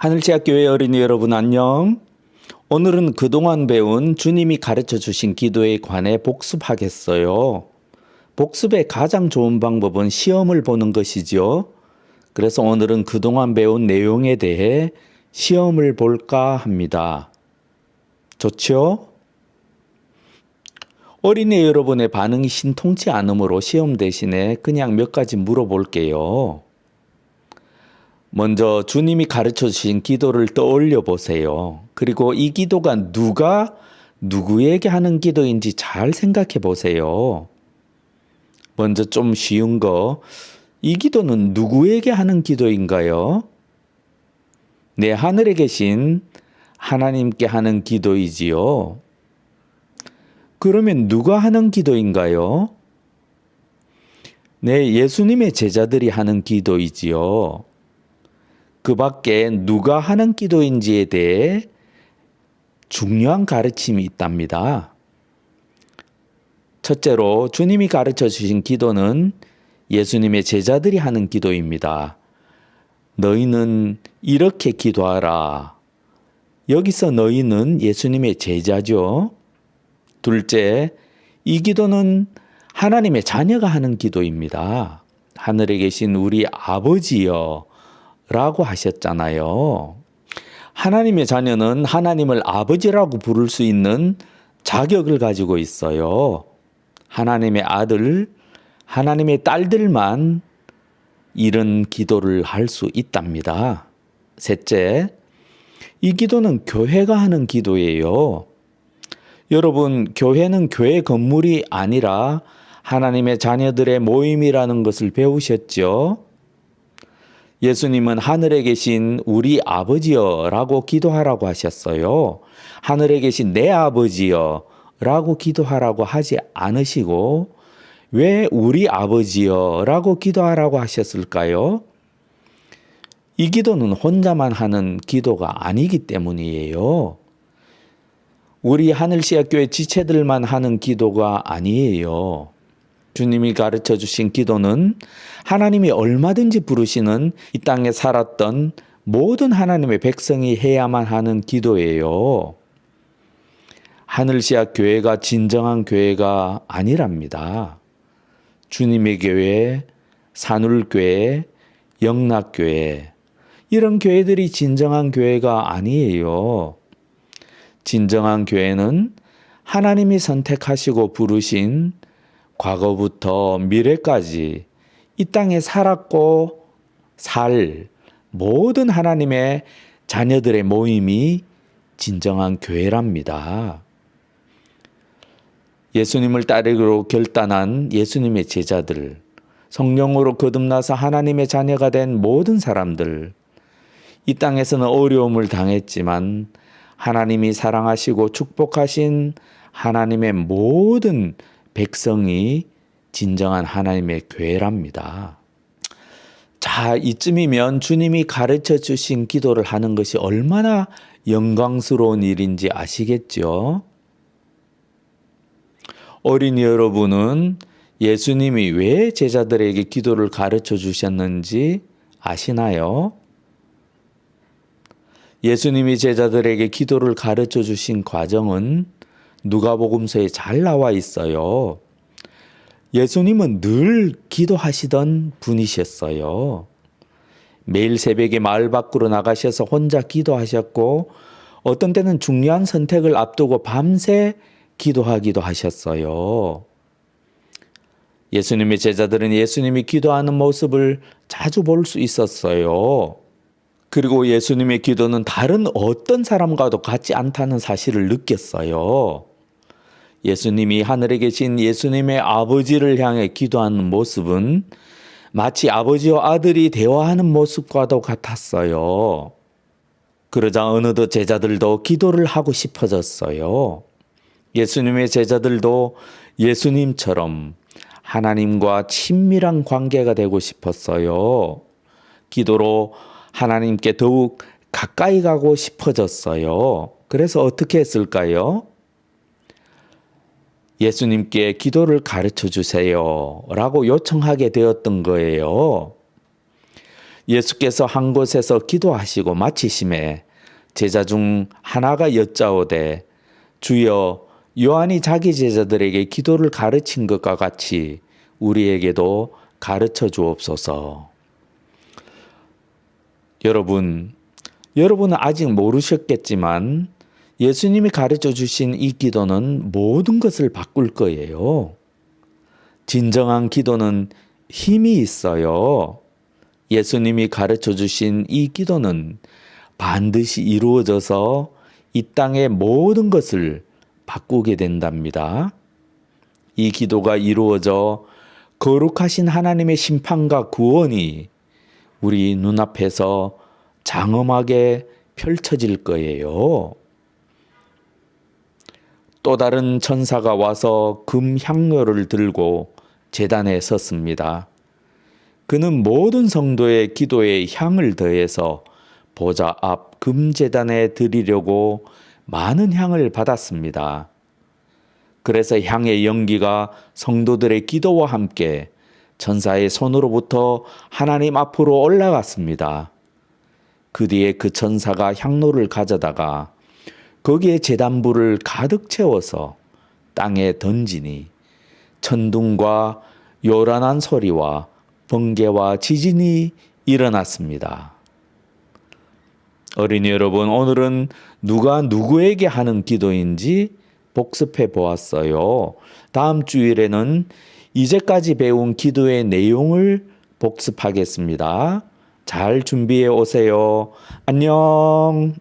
하늘시학교회 어린이 여러분 안녕. 오늘은 그동안 배운 주님이 가르쳐 주신 기도에 관해 복습하겠어요. 복습의 가장 좋은 방법은 시험을 보는 것이죠. 그래서 오늘은 그동안 배운 내용에 대해 시험을 볼까 합니다. 좋죠? 어린이 여러분의 반응이 신통치 않으므로 시험 대신에 그냥 몇 가지 물어볼게요. 먼저 주님이 가르쳐 주신 기도를 떠올려 보세요. 그리고 이 기도가 누가 누구에게 하는 기도인지 잘 생각해 보세요. 먼저 좀 쉬운 거. 이 기도는 누구에게 하는 기도인가요? 네, 하늘에 계신 하나님께 하는 기도이지요. 그러면 누가 하는 기도인가요? 네, 예수님의 제자들이 하는 기도이지요. 그 밖에 누가 하는 기도인지에 대해 중요한 가르침이 있답니다. 첫째로 주님이 가르쳐 주신 기도는 예수님의 제자들이 하는 기도입니다. 너희는 이렇게 기도하라. 여기서 너희는 예수님의 제자죠. 둘째, 이 기도는 하나님의 자녀가 하는 기도입니다. 하늘에 계신 우리 아버지여 라고 하셨잖아요. 하나님의 자녀는 하나님을 아버지라고 부를 수 있는 자격을 가지고 있어요. 하나님의 아들, 하나님의 딸들만 이런 기도를 할 수 있답니다. 셋째, 이 기도는 교회가 하는 기도예요. 여러분, 교회는 교회 건물이 아니라 하나님의 자녀들의 모임이라는 것을 배우셨죠? 예수님은 하늘에 계신 우리 아버지여 라고 기도하라고 하셨어요. 하늘에 계신 내 아버지여 라고 기도하라고 하지 않으시고 왜 우리 아버지여 라고 기도하라고 하셨을까요? 이 기도는 혼자만 하는 기도가 아니기 때문이에요. 우리 하늘시학교의 지체들만 하는 기도가 아니에요. 주님이 가르쳐 주신 기도는 하나님이 얼마든지 부르시는 이 땅에 살았던 모든 하나님의 백성이 해야만 하는 기도예요. 하늘시학 교회가 진정한 교회가 아니랍니다. 주님의 교회, 산울교회, 영락교회, 이런 교회들이 진정한 교회가 아니에요. 진정한 교회는 하나님이 선택하시고 부르신 과거부터 미래까지 이 땅에 살았고 살 모든 하나님의 자녀들의 모임이 진정한 교회랍니다. 예수님을 따르기로 결단한 예수님의 제자들, 성령으로 거듭나서 하나님의 자녀가 된 모든 사람들, 이 땅에서는 어려움을 당했지만 하나님이 사랑하시고 축복하신 하나님의 모든 백성이 진정한 하나님의 교회랍니다. 자, 이쯤이면 주님이 가르쳐 주신 기도를 하는 것이 얼마나 영광스러운 일인지 아시겠죠? 어린이 여러분은 예수님이 왜 제자들에게 기도를 가르쳐 주셨는지 아시나요? 예수님이 제자들에게 기도를 가르쳐 주신 과정은 누가복음서에 잘 나와 있어요. 예수님은 늘 기도하시던 분이셨어요. 매일 새벽에 마을 밖으로 나가셔서 혼자 기도하셨고 어떤 때는 중요한 선택을 앞두고 밤새 기도하기도 하셨어요. 예수님의 제자들은 예수님이 기도하는 모습을 자주 볼 수 있었어요. 그리고 예수님의 기도는 다른 어떤 사람과도 같지 않다는 사실을 느꼈어요. 예수님이 하늘에 계신 예수님의 아버지를 향해 기도하는 모습은 마치 아버지와 아들이 대화하는 모습과도 같았어요. 그러자 어느덧 제자들도 기도를 하고 싶어졌어요. 예수님의 제자들도 예수님처럼 하나님과 친밀한 관계가 되고 싶었어요. 기도로 하나님께 더욱 가까이 가고 싶어졌어요. 그래서 어떻게 했을까요? 예수님께 기도를 가르쳐 주세요. 라고 요청하게 되었던 거예요. 예수께서 한 곳에서 기도하시고 마치심에 제자 중 하나가 여짜오되 주여 요한이 자기 제자들에게 기도를 가르친 것과 같이 우리에게도 가르쳐 주옵소서. 여러분, 여러분은 아직 모르셨겠지만 예수님이 가르쳐 주신 이 기도는 모든 것을 바꿀 거예요. 진정한 기도는 힘이 있어요. 예수님이 가르쳐 주신 이 기도는 반드시 이루어져서 이 땅의 모든 것을 바꾸게 된답니다. 이 기도가 이루어져 거룩하신 하나님의 심판과 구원이 우리 눈앞에서 장엄하게 펼쳐질 거예요. 또 다른 천사가 와서 금 향료를 들고 재단에 섰습니다. 그는 모든 성도의 기도에 향을 더해서 보좌 앞 금재단에 드리려고 많은 향을 받았습니다. 그래서 향의 연기가 성도들의 기도와 함께 천사의 손으로부터 하나님 앞으로 올라갔습니다. 그 뒤에 그 천사가 향로를 가져다가 거기에 재단불을 가득 채워서 땅에 던지니 천둥과 요란한 소리와 번개와 지진이 일어났습니다. 어린이 여러분, 오늘은 누가 누구에게 하는 기도인지 복습해 보았어요. 다음 주일에는 이제까지 배운 기도의 내용을 복습하겠습니다. 잘 준비해 오세요. 안녕.